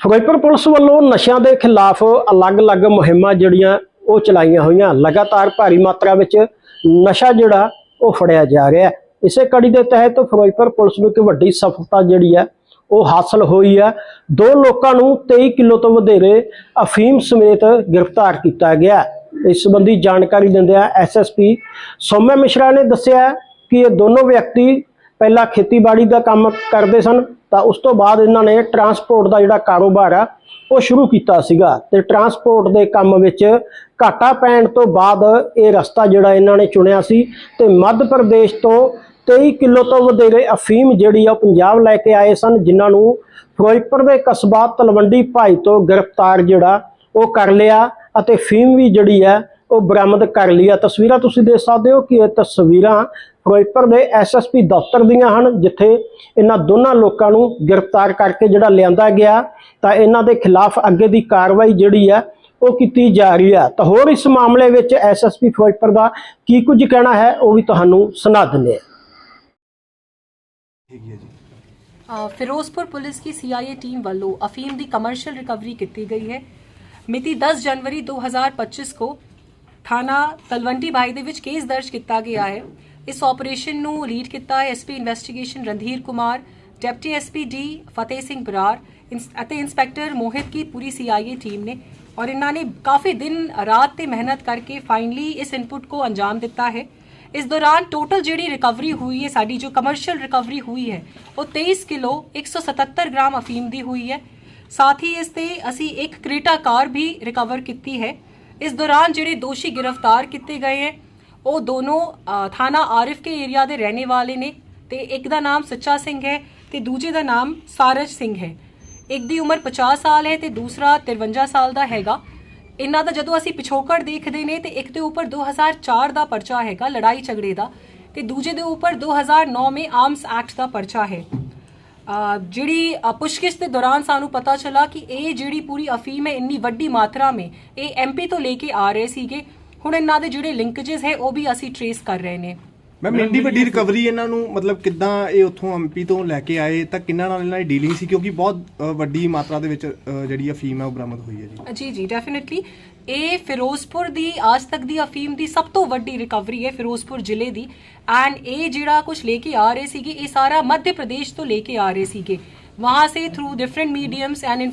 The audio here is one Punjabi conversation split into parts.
ਫਿਰੋਜ਼ਪੁਰ ਪੁਲਿਸ ਵੱਲੋਂ ਨਸ਼ਿਆਂ ਦੇ ਖਿਲਾਫ ਅਲੱਗ-ਅਲੱਗ ਮੁਹਿੰਮਾਂ ਜਿਹੜੀਆਂ ਉਹ ਚਲਾਈਆਂ ਹੋਈਆਂ, ਲਗਾਤਾਰ ਭਾਰੀ ਮਾਤਰਾ ਵਿੱਚ ਨਸ਼ਾ ਜਿਹੜਾ ਉਹ ਫੜਿਆ ਜਾ ਰਿਹਾ ਇਸੇ ਕੜੀ ਦੇ ਤਹਿਤ ਫਿਰੋਜ਼ਪੁਰ ਪੁਲਿਸ ਨੂੰ ਇੱਕ ਵੱਡੀ ਸਫਲਤਾ ਜਿਹੜੀ ਹੈ, ਉਹ ਹਾਸਲ ਹੋਈ ਹੈ। ਦੋ ਲੋਕਾਂ ਨੂੰ 23 ਕਿਲੋ ਤੋਂ ਵਧੇਰੇ ਅਫੀਮ ਸਮੇਤ ਗ੍ਰਿਫਤਾਰ ਕੀਤਾ ਗਿਆ ਇਸ ਸੰਬੰਧੀ ਜਾਣਕਾਰੀ ਦਿੰਦਿਆਂ ਐਸਐਸਪੀ ਸੋਮਿਆ ਮਿਸ਼ਰਾ ਨੇ ਦੱਸਿਆ ਕਿ ਇਹ ਦੋਨੋਂ ਵਿਅਕਤੀ ਪਹਿਲਾਂ ਖੇਤੀਬਾੜੀ ਦਾ ਕੰਮ ਕਰਦੇ ਸਨ, ਤਾਂ ਉਸ ਤੋਂ ਬਾਅਦ ਇਹਨਾਂ ਨੇ ਟਰਾਂਸਪੋਰਟ ਦਾ ਜਿਹੜਾ ਕਾਰੋਬਾਰ ਆ, ਉਹ ਸ਼ੁਰੂ ਕੀਤਾ ਸੀਗਾ। ਤੇ ਟਰਾਂਸਪੋਰਟ ਦੇ ਕੰਮ ਵਿੱਚ ਘਾਟਾ ਪੈਣ ਤੋਂ ਬਾਅਦ ਇਹ ਰਸਤਾ ਜਿਹੜਾ ਇਹਨਾਂ ਨੇ ਚੁਣਿਆ ਸੀ, ਤੇ ਮੱਧ ਪ੍ਰਦੇਸ਼ ਤੋਂ 23 ਕਿਲੋ ਤੋਂ ਵਧੇਰੇ ਅਫੀਮ ਜਿਹੜੀ ਆ ਉਹ ਪੰਜਾਬ ਲੈ ਕੇ ਆਏ ਸਨ, ਜਿਨ੍ਹਾਂ ਨੂੰ ਫਿਰੋਜ਼ਪੁਰ ਦੇ ਕਸਬਾ ਤਲਵੰਡੀ ਭਾਈ ਤੋਂ ਗ੍ਰਿਫਤਾਰ ਜਿਹੜਾ ਉਹ ਕਰ ਲਿਆ, ਅਤੇ ਫੀਮ ਵੀ ਜਿਹੜੀ ਹੈ ਉਹ ਬਰਾਮਦ ਕਰ ਲਿਆ ਤਸਵੀਰਾਂ ਤੁਸੀਂ ਦੇਖ ਸਕਦੇ ਹੋ ਕਿ ਇਹ ਤਸਵੀਰਾਂ ਫਿਰੋਜ਼ਪੁਰ ਦੇ ਐਸਐਸਪੀ ਦਫ਼ਤਰ ਦੀਆਂ ਹਨ ਜਿੱਥੇ ਇਹਨਾਂ ਦੋਨਾਂ ਲੋਕਾਂ ਨੂੰ ਗ੍ਰਿਫਤਾਰ ਕਰਕੇ ਜਿਹੜਾ ਲਿਆਂਦਾ ਗਿਆ ਤਾਂ ਇਹਨਾਂ ਦੇ ਖਿਲਾਫ ਅੱਗੇ ਦੀ ਕਾਰਵਾਈ ਜਿਹੜੀ ਹੈ ਉਹ ਕੀਤੀ ਜਾ ਰਹੀ ਹੈ ਤਾਂ ਹੋਰ ਇਸ ਮਾਮਲੇ ਵਿੱਚ ਐਸਐਸਪੀ ਫਿਰੋਜ਼ਪੁਰ ਦਾ ਕੀ ਕੁਝ ਕਹਿਣਾ ਹੈ ਉਹ ਵੀ ਤੁਹਾਨੂੰ ਸੁਣਾ ਦਿੰਦੇ ਹੈ। ਜੀ। ਅ, ਫਿਰੋਜ਼ਪੁਰ ਪੁਲਿਸ ਦੀ ਸੀਆਈਏ ਟੀਮ ਵੱਲੋਂ ਅਫੀਮ ਦੀ ਕਮਰਸ਼ੀਅਲ ਰਿਕਵਰੀ ਕੀਤੀ ਗਈ ਹੈ। ਮਿਤੀ 10 ਜਨਵਰੀ 2025 ਕੋ ਥਾਣਾ ਤਲਵੰਡੀ ਬਾਈ ਦੇ ਵਿੱਚ ਕੇਸ ਦਰਜ ਕੀਤਾ ਗਿਆ ਹੈ। ਇਸ ਆਪਰੇਸ਼ਨ ਨੂੰ ਲੀਡ ਕੀਤਾ ਹੈ SP investigation Randhir Kumar deputy SP D Fateh Singh Brar ਇੰਸ- ਅਤੇ ਇੰਸਪੈਕਟਰ ਮੋਹਿਤ ਕੀ ਪੂਰੀ ਸੀਆਈਏ ਟੀਮ ਨੇ ਔਰ ਇਹਨਾਂ ਨੇ ਕਾਫੀ ਦਿਨ ਰਾਤ ਤੇ ਮਿਹਨਤ ਕਰਕੇ ਫਾਈਨਲੀ ਇਸ ਇਨਪੁਟ ਕੋ ਅੰਜਾਮ ਦਿੱਤਾ ਹੈ। ਇਸ ਦੌਰਾਨ ਟੋਟਲ ਜਿਹੜੀ ਰਿਕਵਰੀ ਹੋਈ ਹੈ, ਸਾਡੀ ਜੋ ਕਮਰਸ਼ੀਅਲ ਰਿਕਵਰੀ ਹੋਈ ਹੈ, ਉਹ 23 ਕਿਲੋ 177 ਗ੍ਰਾਮ ਅਫੀਮ ਦੀ ਹੋਈ ਹੈ। ਸਾਥ ਹੀ ਇਸ ਤੇ ਅਸੀਂ ਇੱਕ ਕ੍ਰੀਟਾ ਕਾਰ ਵੀ ਰਿਕਵਰ ਕੀਤੀ ਹੈ। ਇਸ ਦੌਰਾਨ ਜਿਹੜੇ ਦੋਸ਼ੀ ਗ੍ਰਿਫਤਾਰ ਕੀਤੇ ਗਏ ਹੈ ਉਹ ਦੋਨੋਂ ਥਾਣਾ ਆਰਿਫ ਕੇ ਏਰੀਆ ਦੇ ਰਹਿਣੇ ਵਾਲੇ ਨੇ ਤੇ ਇੱਕ ਦਾ ਨਾਮ ਸੱਚਾ ਸਿੰਘ ਹੈ ਤੇ ਦੂਜੇ ਦਾ ਨਾਮ ਸਾਰਜ ਸਿੰਘ ਹੈ। ਇੱਕ ਦੀ ਉਮਰ 50 ਸਾਲ ਹੈ ਤੇ ਦੂਸਰਾ 53 ਸਾਲ ਦਾ ਹੈਗਾ। ਇਹਨਾਂ ਦਾ ਜਦੋਂ ਅਸੀਂ ਪਿਛੋਕੜ ਦੇਖਦੇ ਨੇ ਤੇ ਇੱਕ ਦੇ ਉੱਪਰ 2004 ਦਾ ਪਰਚਾ ਹੈਗਾ ਲੜਾਈ ਝਗੜੇ ਦਾ ਤੇ ਦੂਜੇ ਦੇ ਉੱਪਰ 2009 ਮੇ ਆਰਮਸ ਐਕਟ ਦਾ ਪਰਚਾ ਹੈ। ਜਿਹੜੀ ਅ, ਪੁੱਛਗਿੱਛ ਦੇ ਦੌਰਾਨ ਸਾਨੂੰ ਪਤਾ ਚਲਾ ਕਿ ਇਹ ਜਿਹੜੀ ਪੂਰੀ ਅਫੀਮ ਹੈ ਇੰਨੀ ਵੱਡੀ ਮਾਤਰਾ ਮੇ ਇਹ ਐਮਪੀ ਤੋਂ ਲੈ ਕੇ ਆ ਰਹੇ ਸੀਗੇ। ਹੁਣ ਇਹਨਾਂ ਦੇ ਜਿਹੜੇ ਲਿੰਕੇजेस ਹੈ ਉਹ ਵੀ ਅਸੀਂ ਟਰੇਸ ਕਰ ਰਹੇ ਨੇ। ਮੈਮ ਇੰਨੀ ਵੱਡੀ ਰਿਕਵਰੀ ਇਹਨਾਂ ਨੂੰ ਮਤਲਬ ਕਿੱਦਾਂ ਇਹ ਉੱਥੋਂ ਐਮਪੀ ਤੋਂ ਲੈ ਕੇ ਆਏ ਤਾਂ ਕਿੰਨਾਂ ਨਾਲ ਇਹਨਾਂ ਦੀ ਡੀਲਿੰਗ ਸੀ? ਕਿਉਂਕਿ ਬਹੁਤ ਅ, ਵੱਡੀ ਮਾਤਰਾ ਦੇ ਵਿੱਚ ਅ, ਜਿਹੜੀ ਅਫੀਮ ਹੈ ਉਹ ਬਰਾਮਦ ਹੋਈ ਹੈ ਜੀ। ਜੀ ਜੀ ਡੈਫੀਨਿਟਲੀ ਇਹ ਫਿਰੋਜ਼ਪੁਰ ਦੀ ਅੱਜ ਤੱਕ ਦੀ ਅਫੀਮ ਦੀ ਸਭ ਤੋਂ ਵੱਡੀ ਰਿਕਵਰੀ ਹੈ ਫਿਰੋਜ਼ਪੁਰ ਜ਼ਿਲ੍ਹੇ ਦੀ। ਐਂਡ ਇਹ ਜਿਹੜਾ ਕੁਝ ਲੈ ਕੇ ਆ ਰਹੇ ਸੀਗੇ ਇਹ ਸਾਰਾ ਮੱਧ ਪ੍ਰਦੇਸ਼ ਤੋਂ ਲੈ ਕੇ ਆ ਰਹੇ ਸੀਗੇ। ਵਹਾਂ ਸੇ through different mediums and in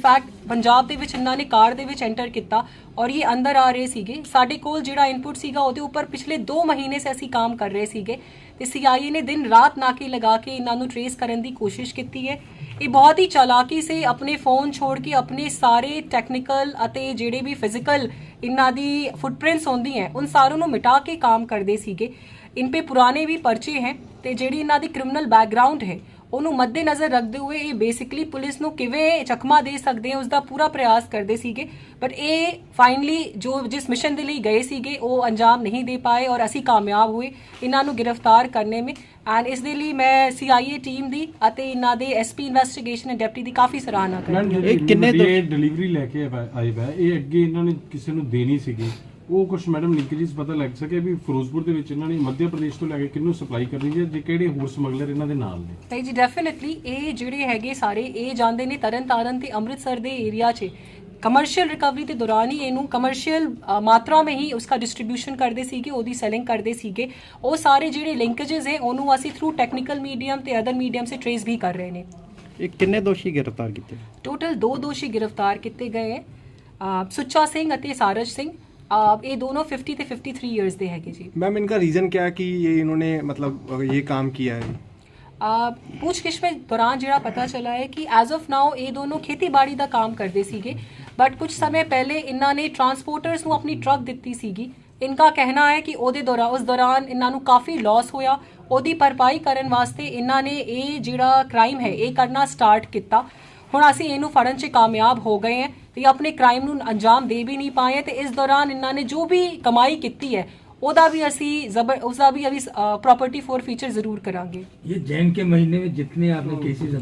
Punjab ਦੇ ਵਿੱਚ ਇਹਨਾਂ ਨੇ ਕਾਰ ਦੇ ਵਿੱਚ ਐਂਟਰ ਕੀਤਾ ਔਰ ਇਹ ਅੰਦਰ ਆ ਰਹੇ ਸੀਗੇ ਸਾਡੇ ਕੋਲ ਜਿਹੜਾ ਇਨਪੁਟ ਸੀਗਾ ਉਹਦੇ ਉੱਪਰ ਪਿਛਲੇ 2 ਮਹੀਨੇ ਸੇ ਅਸੀਂ ਕੰਮ ਕਰ ਰਹੇ ਸੀਗੇ ਤੇ ਸੀਆਈਏ ਨੇ ਦਿਨ ਰਾਤ ਨਾਕੇ ਲਗਾ ਕੇ ਇਹਨਾਂ ਨੂੰ ਟਰੇਸ ਕਰਨ ਦੀ ਕੋਸ਼ਿਸ਼ ਕੀਤੀ ਹੈ ਇਹ ਬਹੁਤ ਹੀ ਚਾਲਾਕੀ ਸੇ ਆਪਣੇ ਫੋਨ ਛੋੜ ਕੇ ਆਪਣੇ ਸਾਰੇ ਟੈਕਨੀਕਲ ਅਤੇ ਜਿਹੜੇ ਵੀ ਫਿਜ਼ੀਕਲ ਇਹਨਾਂ ਦੀ ਫੁੱਟਪ੍ਰਿੰਟਸ ਹੁੰਦੀ ਹੈ ਉਨ ਸਾਰੋਂ ਨੂੰ ਮਿਟਾ ਕੇ ਕੰਮ ਕਰਦੇ ਸੀਗੇ ਇਨ ਪੇ ਪੁਰਾਣੇ ਵੀ ਪਰਚੇ ਹੈ ਤੇ ਜਿਹੜੀ ਇਹਨਾਂ ਦੀ ਕ੍ਰਿਮੀਨਲ ਬੈਕਗ੍ਰਾਉਂਡ ਹੈ ਉਹਨੂੰ ਮੱਦੇਨਜ਼ਰ ਰੱਖਦੇ ਹੋਏ ਇਹ ਬੇਸਿਕਲੀ ਪੁਲਿਸ ਨੂੰ ਕਿਵੇਂ ਚਕਮਾ ਦੇ ਸਕਦੇ ਆ ਉਸ ਦਾ ਪੂਰਾ ਪ੍ਰਯਾਸ ਕਰਦੇ ਸੀਗੇ। ਬਟ ਇਹ ਫਾਈਨਲੀ ਜੋ ਜਿਸ ਮਿਸ਼ਨ ਦੇ ਲਈ ਗਏ ਸੀਗੇ ਉਹ ਅੰਜਾਮ ਨਹੀਂ ਦੇ ਪਾਏ ਔਰ ਅਸੀਂ ਕਾਮਯਾਬ ਹੋਏ ਇਹਨਾਂ ਨੂੰ ਗ੍ਰਿਫਤਾਰ ਕਰਨੇ ਮੇ ਐਂਡ ਇਸ ਦੇ ਲਈ ਮੈਂ ਸੀਆਈਏ ਟੀਮ ਦੀ ਅਤੇ ਇਹਨਾਂ ਦੇ ਐਸਪੀ ਇਨਵੈਸਟੀਗੇਸ਼ਨ ਐਂਡ ਡਿਪਟੀ ਦੀ ਕਾਫੀ ਸਰਾਹਨਾ ਕਰਦੀ ਹਾਂ। ਇਹ ਕਿੰਨੇ ਡਿਲੀਵਰੀ ਲੈ ਕੇ ਆਏ ਵਾ ਇਹ ਅੱਗੇ ਇਹਨਾਂ ਨੇ ਕਿਸੇ ਨੂੰ ਦੇਣੀ ਸੀਗੀ? ਉਹ ਕੁਝ ਮੈਡਮ ਲਿੰਕੇजेस ਪਤਾ ਲੱਗ ਸਕੇ ਵੀ ਫਿਰੋਜ਼ਪੁਰ ਦੇ ਵਿੱਚ ਇਹਨਾਂ ਨੇ ਮੱਧ ਪ੍ਰਦੇਸ਼ ਤੋਂ ਲੈ ਕੇ ਕਿੰਨੂੰ ਸਪਲਾਈ ਕਰਨੀ ਹੈ ਜੇ ਕਿਹੜੇ ਹੋਰ ਸਮਗਲਰ ਇਹਨਾਂ ਦੇ ਨਾਲ ਨੇ? ਤੇ ਜੀ ਡੈਫੀਨਿਟਲੀ ਇਹ ਜਿਹੜੇ ਹੈਗੇ ਸਾਰੇ ਇਹ ਜਾਂਦੇ ਨੇ ਤਰਨਤਾਰਨ ਤੇ ਅੰਮ੍ਰਿਤਸਰ ਦੇ ਏਰੀਆ 'ਚ। ਕਮਰਸ਼ੀਅਲ ਰਿਕਵਰੀ ਦੇ ਦੌਰਾਨ ਹੀ ਇਹਨੂੰ ਕਮਰਸ਼ੀਅਲ ਮਾਤਰਾ ਵਿੱਚ ਹੀ ਉਸਕਾ ਡਿਸਟ੍ਰੀਬਿਊਸ਼ਨ ਕਰਦੇ ਸੀਗੇ ਉਹਦੀ ਸੈਲਿੰਗ ਕਰਦੇ ਸੀਗੇ। ਉਹ ਸਾਰੇ ਜਿਹੜੇ ਲਿੰਕੇजेस ਹੈ ਉਹਨੂੰ ਅਸੀਂ ਥਰੂ ਟੈਕਨੀਕਲ ਮੀਡੀਅਮ ਤੇ ਅਦਰ ਮੀਡੀਅਮ ਸੇ ਟ੍ਰੇਸ ਵੀ ਕਰ ਰਹੇ ਨੇ। ਇਹ ਕਿੰਨੇ ਦੋਸ਼ੀ ਗ੍ਰਿਫਤਾਰ ਕੀਤੇ? ਟੋਟਲ ਦੋ ਦੋਸ਼ੀ ਗ੍ਰਿਫਤਾਰ ਕੀਤੇ ਗਏ ਸੁੱਚਾ ਸਿੰਘ ਅਤੇ ਸਾਰਜ ਸਿੰਘ। ਇਹ ਦੋਨੋਂ 50 ਤੇ 53 ਇਅਰਸ ਦੇ ਹੈਗੇ ਜੀ मैम इनका रीजन क्या है कि ये इन्होंने मतलब अ, ये काम किया है ਅਹ ਪੁੱਛਗਿੱਛ ਵਿੱਚ ਦੌਰਾਨ ਜਿਹੜਾ ਪਤਾ ਚੱਲਾ ਹੈ ਕਿ ਐਜ਼ ਆਫ ਨਾਓ ਇਹ ਦੋਨੋਂ ਖੇਤੀਬਾੜੀ ਦਾ ਕੰਮ ਕਰਦੇ ਸੀਗੇ ਬਟ ਕੁਝ ਸਮੇਂ ਪਹਿਲੇ ਇਹਨਾਂ ਨੇ ਟਰਾਂਸਪੋਰਟਰਸ ਨੂੰ ਆਪਣੀ ਟਰੱਕ ਦਿੱਤੀ ਸੀਗੀ ਇਨਕਾ ਕਹਿਣਾ ਹੈ ਕਿ ਉਹਦੇ ਦੌਰਾਨ ਉਸ ਦੌਰਾਨ ਇਹਨਾਂ ਨੂੰ ਕਾਫੀ ਲਾਸ ਹੋਇਆ ਉਹਦੀ ਭਰਪਾਈ ਕਰਨ ਵਾਸਤੇ ਇਹਨਾਂ ਨੇ ਇਹ ਜਿਹੜਾ ਕ੍ਰਾਈਮ ਹੈ ਇਹ ਕਰਨਾ ਸਟਾਰਟ ਕੀਤਾ ਹੁਣ ਅਸੀਂ ਇਹਨੂੰ ਫੜਨ 'ਚ ਕਾਮਯਾਬ ਹੋ ਗਏ ਹਾਂ ਤੇ ਆਪਣੇ ਕ੍ਰਾਈਮ ਨੂੰ ਅੰਜਾਮ ਦੇ ਵੀ ਨਹੀਂ ਪਾਏ ਤੇ ਇਸ ਦੌਰਾਨ ਇਹਨਾਂ ਨੇ ਜੋ ਵੀ ਕਮਾਈ ਕੀਤੀ ਹੈ ਉਹਦਾ ਵੀ ਅਸੀਂ ਜ਼ਬਰ ਉਸਦਾ ਵੀ ਅਸੀਂ ਪ੍ਰਾਪਰਟੀ ਫੋਰ ਫੀਚਰ ਜ਼ਰੂਰ ਕਰਾਂਗੇ ये जैन के महीने में जितने आपने केसेस